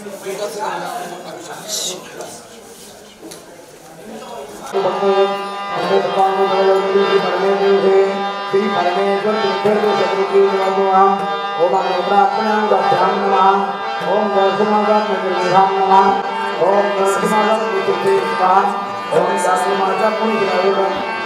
श्री परमेश्वर तीर्थर्थ शत्रुकी नमः ओम अग्निप्रार्थनां गभ्यां नमः ओम दर्शनागां निर्विघां नमः ओम दर्शनागां विचित्रे स्वाहा ओम दासमाचा पुण्यरायकं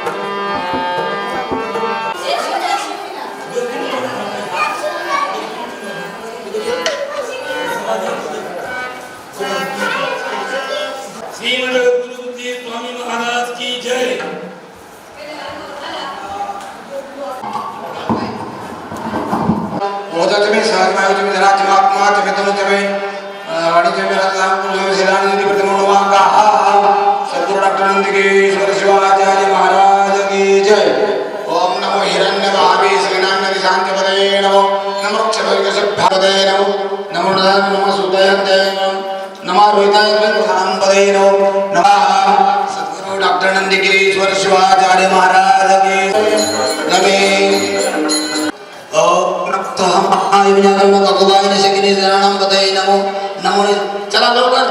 मोदचमे सहजमायोजमे धनाचमात्माचमे तनुचमे वाणिज्यमे रत्नाकुलमे शिलानिधि प्रतिमोणवांगा सद्गुरु डॉक्टर नंदिकेश्वर शिवाचार्य महाराज की जय. ओम नमो हिरण्य महावी श्रीनान्यति शांतिपदये नमो. नमो क्षभविकसभ्यापदये नमो. नमो नदाय नमो सुदयन्ते नमो. रोहिताय नमो. नमः. सद्गुरु डॉक्टर शिवाचार्य महाराज की नमे. ibn Allah ini segini dalam batai namu namu cara lakukan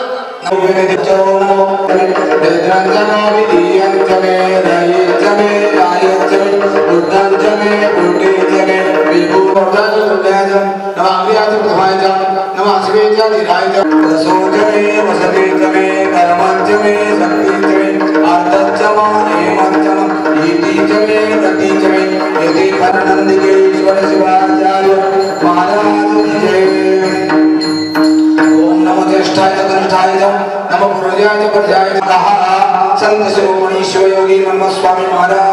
സൂചമേ വസതേ ചമേ കർമ്മജമേ ശക്തി ചമേ അർത്ഥമോ നിയമ नमो चला लवकर नंदिकेश्वर शिवाचार्य महाराज जय ओम नमो ज्येष्ठाय कनिष्ठाय नमो पूर्वजाय पर्याय संत शिरोमणि शिवयोगी नमः महाराज।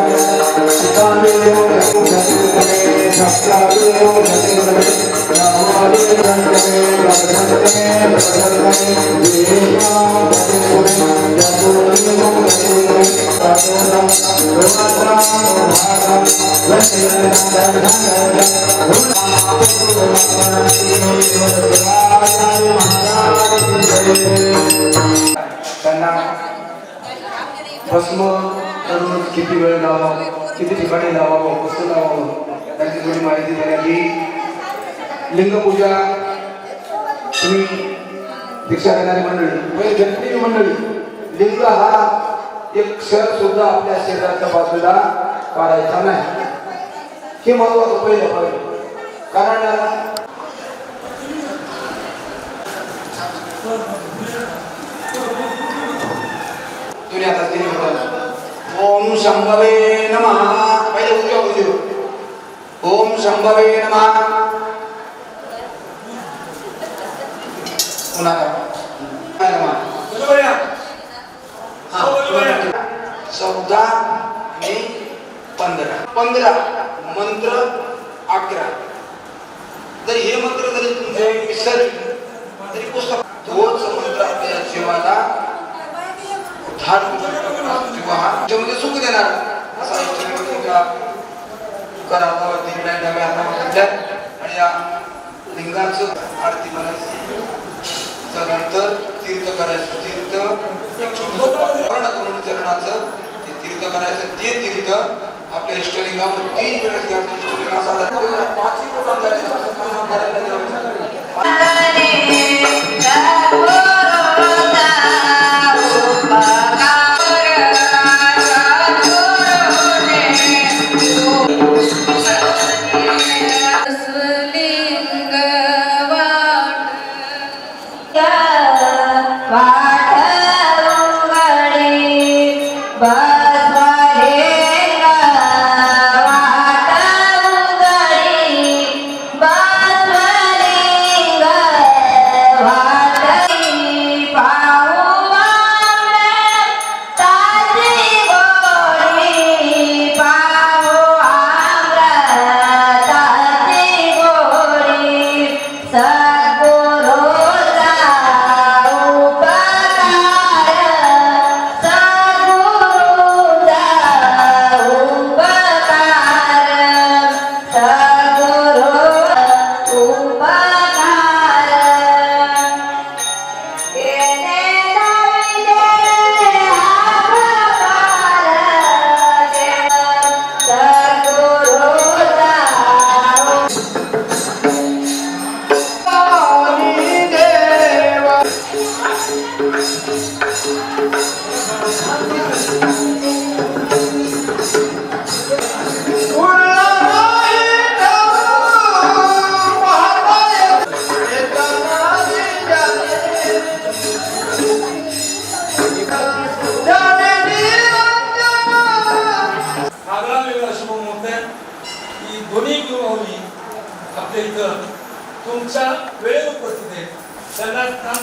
त्यांना भस्म करून किती वेळ लावावं किती ठिकाणी लावावं कसं लावावं त्याची थोडी माहिती देण्याची लिंगपूजा तुम्ही दीक्षा देणारी मंडळी म्हणजे जनतेची मंडळी लिंग हा एक क्षण सुद्धा आपल्या शरीराच्या बाजूला काढायचा नाही. हे महत्वाचं पहिलं पाहिजे कारण तुम्ही आता तिने म्हटलं ओम शंभवे नमः. पहिले उजव्या बाजूला ओम शंभवे नमः. हा, चौदा मे पंधरा. पंधरा. मंत्र अकरा. जर हे मंत्र जरी तुमचे विसरले तरी पुस्तक तोच मंत्र आपल्या जीवाला उद्धार किंवा त्याच्यामध्ये सुख देणार. असा करावं तिरड्या नव्या हातामध्ये आणि या लिंगाचं आरती करायची त्यानंतर तीर्थ करायचं. तीर्थ कर्ण करून चरणाचं ते तीर्थ करायचं. ते तीर्थ आपल्या इष्टलिंगावर तीन वेळेस घ्यायचं पाचही करायला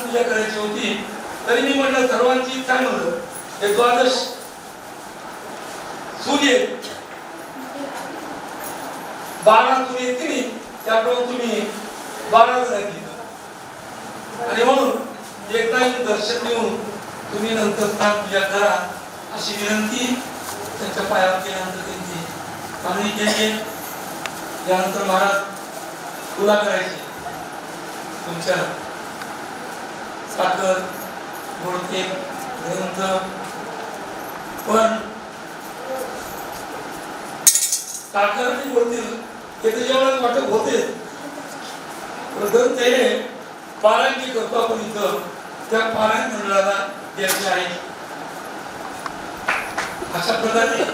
पूजा करायची होती तरी मी म्हटलं सर्वांची इच्छा म्हणलं हे द्वादश सूर्य. बारा सूर्य आहेत त्याप्रमाणे तुम्ही बारा जण आहेत आणि म्हणून एकदा दर्शन देऊन तुम्ही नंतर स्नान पूजा करा अशी विनंती त्यांच्या पायावर केल्यानंतर त्यांची मागणी केली. यानंतर महाराज तुला करायची. तुमच्या साखर गोडके ग्रंथ पण साखर आणि गोडते ते तर जेवणात वाटप होते पण ते पारायण जे करतो आपण इथं त्या पारायण मंडळाला द्यायचे आहे. अशा प्रकारे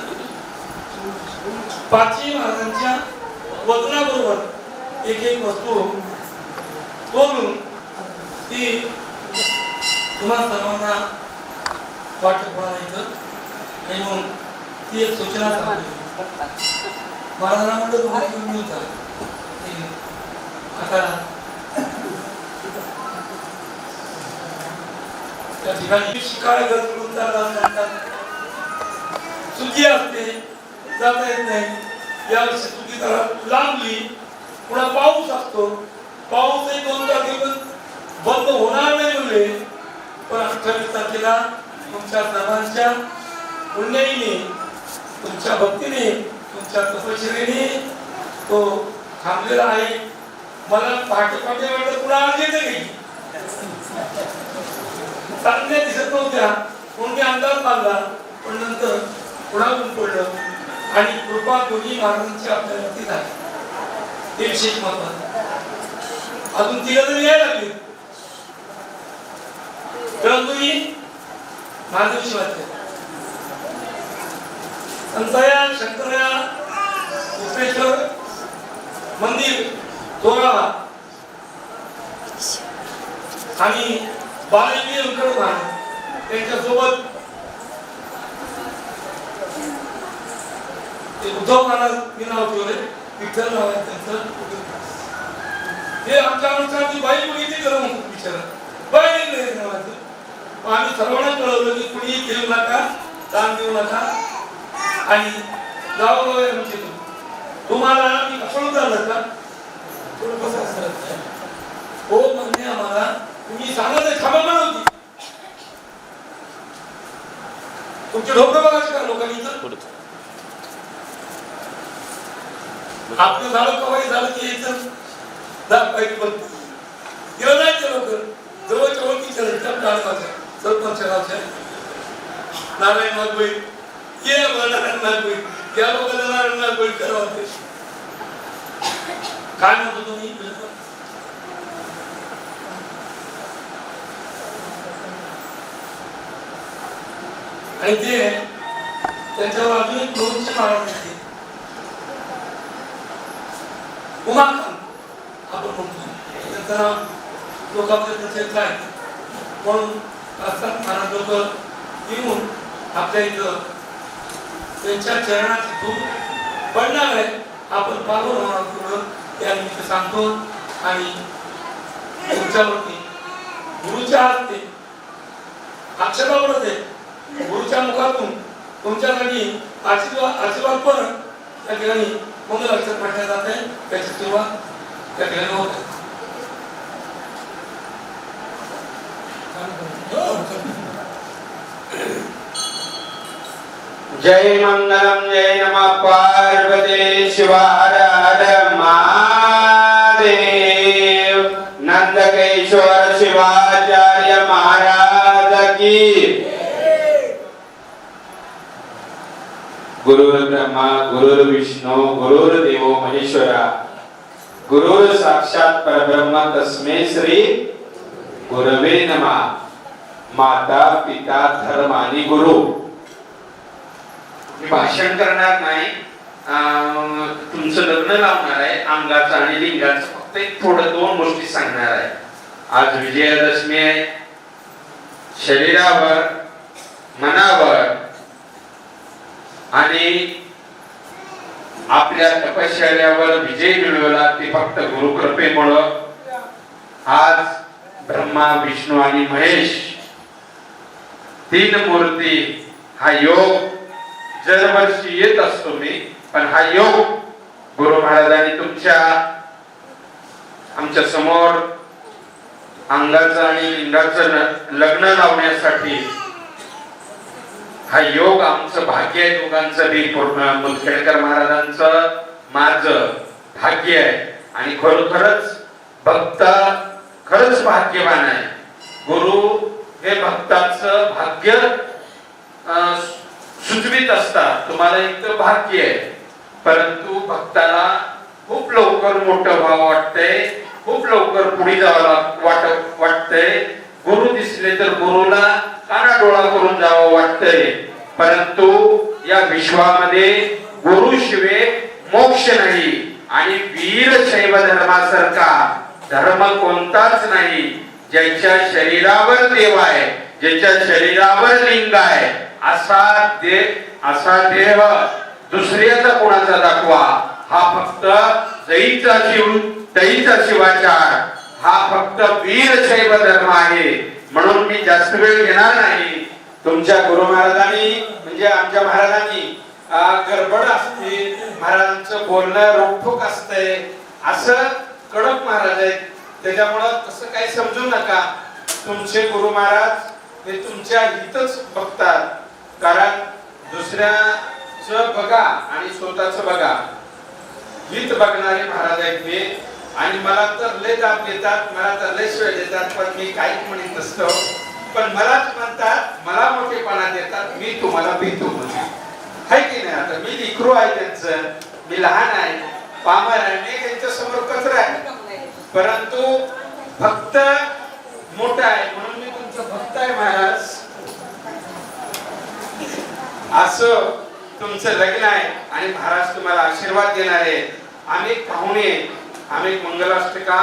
पाचही महाराजांच्या वजनाबरोबर एक एक वस्तू तोडून ती तुम्हाला सर्वांना वाटप होणार इथं. आणि म्हणून ती एक सूचना सांगतो. महाराजांना म्हणलं तुम्हाला घेऊन येऊ चला. आता त्या ठिकाणी शिकाळ घर करून जायला म्हणतात चुकी असते जाता येत नाही. या वर्षी चुकी जरा लांबली. पुन्हा पाऊस असतो. पाऊसही दोन तारखेपर्यंत बंद होणार नाही म्हणले. पण अठ्ठावीस तारखेला तुमच्या सर्वांच्या पुण्याईने तुमच्या भक्तीने तुमच्या तपश्चर्येने तो थांबलेला आहे. मला पहाटे पहाटे वाटलं पुन्हा आज येते चांगल्या दिसत नव्हत्या. कोणते अंदाज बांधला पण नंतर पुन्हा पडलं? आणि कृपा दोन्ही महाराजांची आपल्यावरती झाली. ते विशेष महत्वाचं अजून तिला जरी यायला लागली तर तुम्ही महादेव शिवाचे संतया शंकरया उपरेश्वर मंदिर दोरावा आणि बालवी अंकड त्यांच्यासोबत ते उद्धव महाराज मी नाव ठेवले विठ्ठल नाव आहे त्यांचं. हे आमच्या अनुसारची बाई बघितली विचारा. नाही नावाचं मग आम्ही सर्वांना कळवलं की कुणीही देऊ नका दान देऊ नका. आणि आमचे तुम्ही. तुम्हाला मी फसवणूक झालं का? कसं हो म्हणणे आम्हाला तुम्ही सांगत खबर होती. तुमचे ढोकं बघायचे का लोकांनी इथं? आपलं झालं कवाई झालं की दाब पाहिजे पण गेलं नाही ते लोक जवळच्या ओळखीच्या त्या गावाच्या. नारायण नागबळी ये नारायण नागबळी या लोकांना नारायण नागबळी करावं काय म्हणतो तुम्ही? आणि ते त्यांच्यावर अजून एक दोनशे महाराज उमाकांत आपण म्हणतो. त्यांचं नाव लोकांमध्ये प्रचलित आहे म्हणून असतात? महाराज लोक येऊन आपल्या इथं त्यांच्या चरणाची धूप पडणार आहे आपण पाहून होणार पुढं त्या निमित्त सांगतो. आणि तुमच्यावरती गुरुच्या हस्ते अक्षरावरच आहे गुरुच्या मुखातून तुमच्यासाठी आशीर्वाद आशीर्वाद पण त्या ठिकाणी मंगल अक्षर म्हटल्या जात आहे त्याची सुरुवात त्या ठिकाणी होत आहे. जय मंगलम जय नमः पार्वती शिवार हर महादेव नंदकेश्वर शिवाचार्य महाराज की गुरुर् ब्रह्मा गुरुर् विष्णू गुरुर्देवो महेश्वरा। गुरुर साक्षात परब्रह्म तस्मै श्री गुरवे नमः। माता पिता धर्म आणि गुरु। मी भाषण करणार नाही. तुमचं लग्न लावणार आहे अंगाचं आणि लिंगाचं. फक्त एक थोडं दोन गोष्टी सांगणार आहे. आज विजयादशमी आहे. शरीरावर मनावर आणि आपल्या तपश्चर्यावर विजय मिळवला ते फक्त गुरुकृपेमुळं. आज ब्रह्मा विष्णू आणि महेश तीन मूर्ती हा योग दरवर्षी येत असतो मी पण हा योग गुरु महाराजांनी तुमच्या आमच्यासमोर अंगाचं आणि लिंगाचं लग्न लावण्यासाठी हा योग आमचं भाग्य आहे दोघांचं बी पूर्ण. मुलखेडकर महाराजांचं माझं भाग्य आहे. आणि खरोखरच भक्त खरंच भाग्यवान आहे. गुरु हे भक्ताचं भाग्य सुचवित असतात. तुम्हाला इतकं भाग्य आहे. परंतु भक्ताला खूप लवकर मोठं व्हावं वाटतंय. खूप लवकर पुढे जावं वाट वाटतंय. गुरु दिसले तर गुरुला काना डोळा करून जावं वाटतंय. परंतु या विश्वामध्ये गुरु शिवे मोक्ष नाही आणि वीर शैव धर्मासारखा धर्म कोणताच नाही ज्याच्या शरीरावर देव आहे. ज्याच्या शरीरावर लिंग आहे असा दे असा देव दुसऱ्याचा कोणाचा दाखवा? हा फक्त जईचा शिव तईचा शिवाचार हा फक्त वीरशैव धर्म आहे. म्हणून मी जास्त वेळ घेणार नाही. तुमच्या गुरु महाराजांनी म्हणजे आमच्या महाराजांनी गडबड असते महाराजांचं बोलणं रोखोक असतंय असं कडक महाराज आहेत. त्याच्यामुळं तसं काही समजू नका. तुमचे गुरु महाराज ते तुमच्या हितच बघतात. कारण दुसऱ्याच बघा आणि स्वतःच बघा. हित बघणारे महाराज आहेत मी आणि मला तर लय दाब देतात मला तर लय शिवाय देतात पण मी काहीच म्हणत नसतो. पण मलाच म्हणतात मला मोठेपणा देतात मी तुम्हाला भीतो म्हणजे आहे की नाही? आता मी लिखरू आहे त्यांचं. मी लहान आहे पामर आहे मी त्यांच्यासमोर कचरा आहे. परंतु फक्त मोठा आहे. म्हणून मी तुमचं भक्त आहे महाराज. असं तुमचं लग्न आहे आणि महाराज तुम्हाला आशीर्वाद देणारे आम्ही पाहुणे आम्ही मंगलाष्टका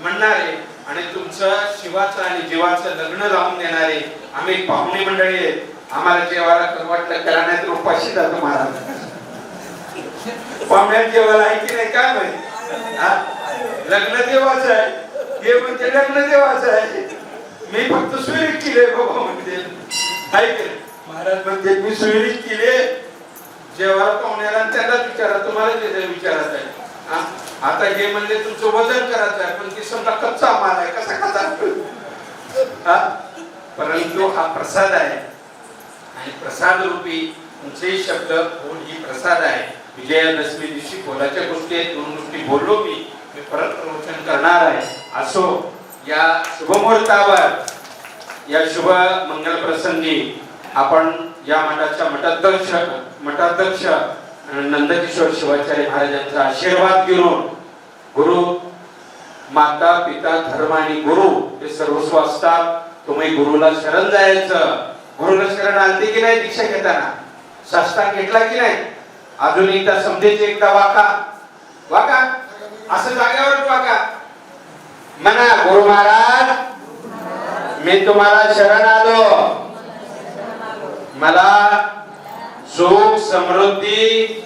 म्हणणारे आणि तुमचं शिवाचं आणि जीवाचं लग्न लावून देणारे आम्ही पाहुणे मंडळी आहेत आम्हाला जेवायला करवाटलं करा नाही तर उपाशी जातो महाराज. पाहुण्यात जेवायला आहे की नाही? काय माहिती? लग्न देवाचं आहे. हे म्हणजे लग्न देवाचं आहे. मी फक्त सुविरीत केले बाबा म्हणजे. आहे की महाराज म्हणजे मी सुरी केले जेव्हा पाहुण्याला आणि त्यांनाच विचारा तुम्हाला ते विचारत आहे. आता हे म्हणले तुमचं वजन करायचं आहे पण ती समजा कच्चा माल आहे कसा कसा परंतु हा प्रसाद आहे. आणि प्रसाद रूपी तुमचे शब्द बोल ही प्रसाद आहे. विजयादशमी दिवशी बोलाच्या गोष्टी आहेत दोन गोष्टी बोललो मी मी परत प्रवचन करणार आहे. असो. या शुभमुहूर्तावर या शुभ मंगल प्रसंगी आपण या मठाच्या मठाध्यक्ष मठाध्यक्ष नंदकिशोर शिवाचार्य महाराजांचा आशीर्वाद घेऊन गुरु माता पिता धर्म आणि गुरु हे सर्वस्व असतात तुम्ही गुरुला शरण जायचं. गुरुला शरण आलते की नाही दीक्षा घेताना? साष्टांग घेतला की नाही? अजूनही त्या समजेचे एकदा वाका. वाका. असं जागेवर वाका. म्हणा गुरु महाराज मी तुम्हाला शरण आलो. मला सुख समृद्धी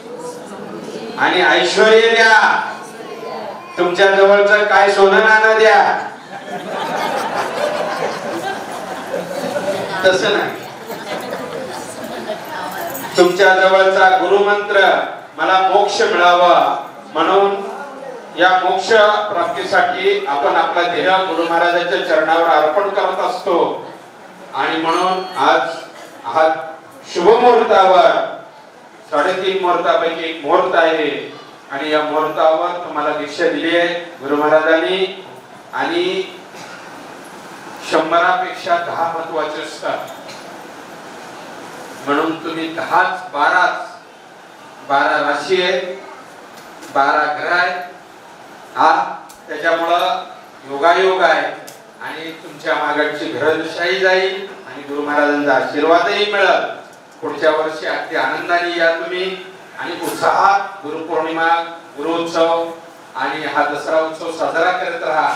आणि ऐश्वर द्या. तुमच्या जवळचं काय सोनं नाणं द्या. तस नाही. तुमच्या जवळचा गुरुमंत्र मला मोक्ष मिळावा म्हणून या मोक्ष प्राप्तीसाठी आपण आपला देह गुरु महाराजांच्या चरणावर अर्पण करत असतो. आणि म्हणून आज हा शुभ मुहूर्तावर साडेतीन मुहूर्तापैकी एक मुहूर्त आहे. आणि या मुहूर्तावर तुम्हाला दीक्षा दिली आहे गुरु महाराजांनी. आणि शंभरापेक्षा दहा महत्त्वाचे असतात. म्हणून तुम्ही दहाच बाराच बारा राशी आहे बारा ग्रह आहे हा त्याच्यामुळं योगायोग आहे आणि तुमच्या मागाची घरदशाही जाईल आणि गुरु महाराजांचा आशीर्वादही मिळत पुढच्या वर्षी अगदी आनंदाने या तुम्ही आणि उत्साहात गुरुपौर्णिमा गुरुउत्सव आणि हा दसरा उत्सव साजरा करत राहा.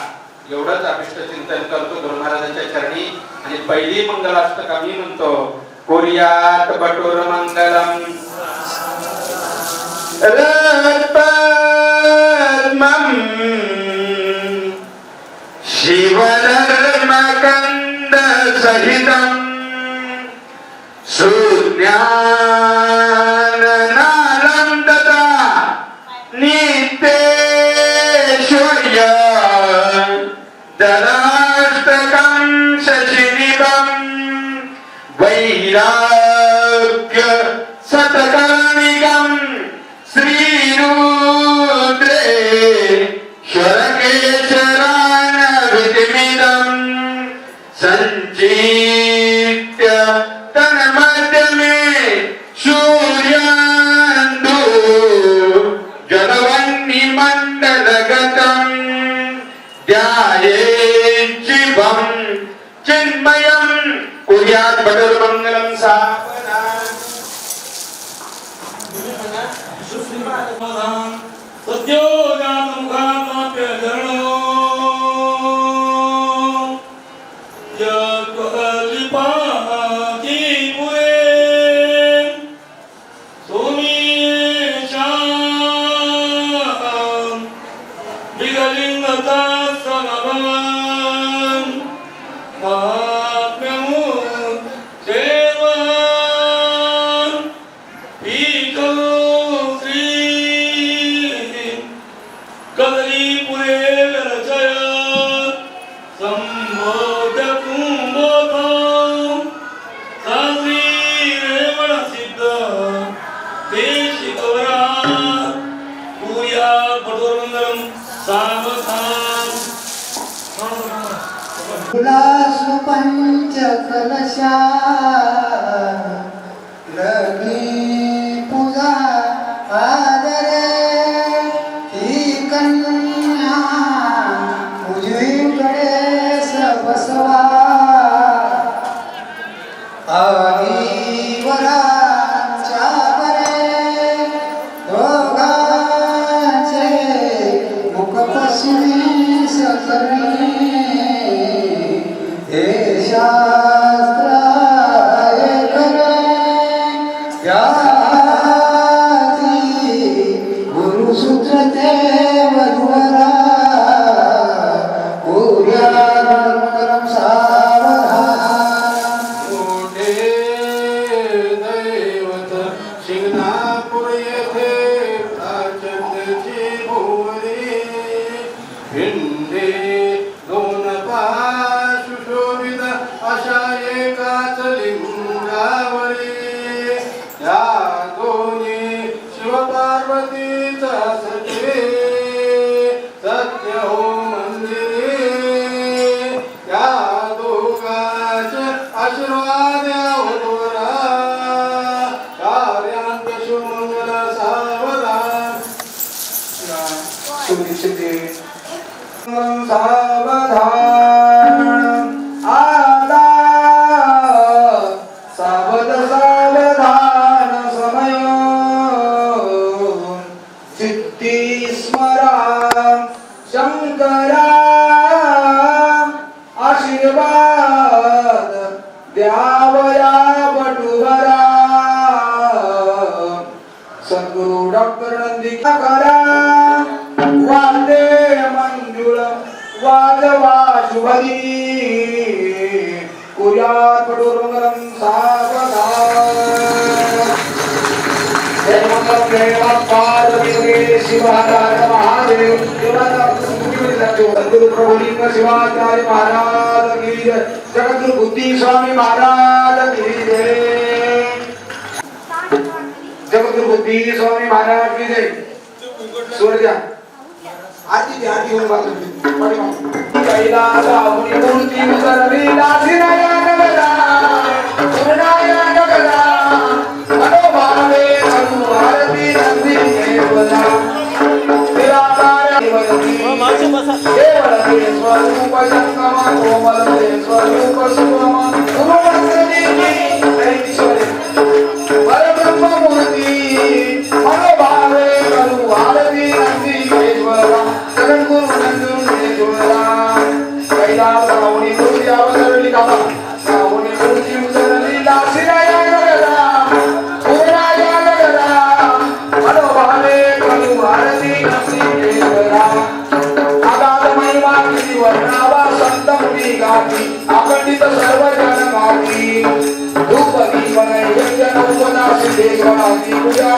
एवढंच अभिष्ट चिंतन करतो गुरु महाराजांच्या चरणी आणि पहिली मंगलाष्टक मी म्हणतो कोरियात बटोर मंगलम शिवधर्मकन्द सहितम् शून्या सञ्चीत्य तन्मध्यमे सूर्यान्दो जलवह्निमण्डलगतम् ध्यायेच्छिवं चिन्मयं कुर्यात् बदलमङ्गलं सावधानम् सद्यो पंच कलशा रवी पूजा आदरे शिवाचार्य महादेव जातो प्रभुलिंग शिवाचार्य महाराज की जय जगद्गुरु बुद्धी स्वामी महाराज की जय। जगद्गुरु बुद्धी स्वामी महाराज की जय। सूर्या आरती द्या आरती होऊन बाजू कैलासाहुनी मूर्ती उतरली नाशिनायक गदा Para Deus, para o Pai, para o Pai, para o Pai, para o Pai, para o Pai, देवाची पूजा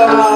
Yeah.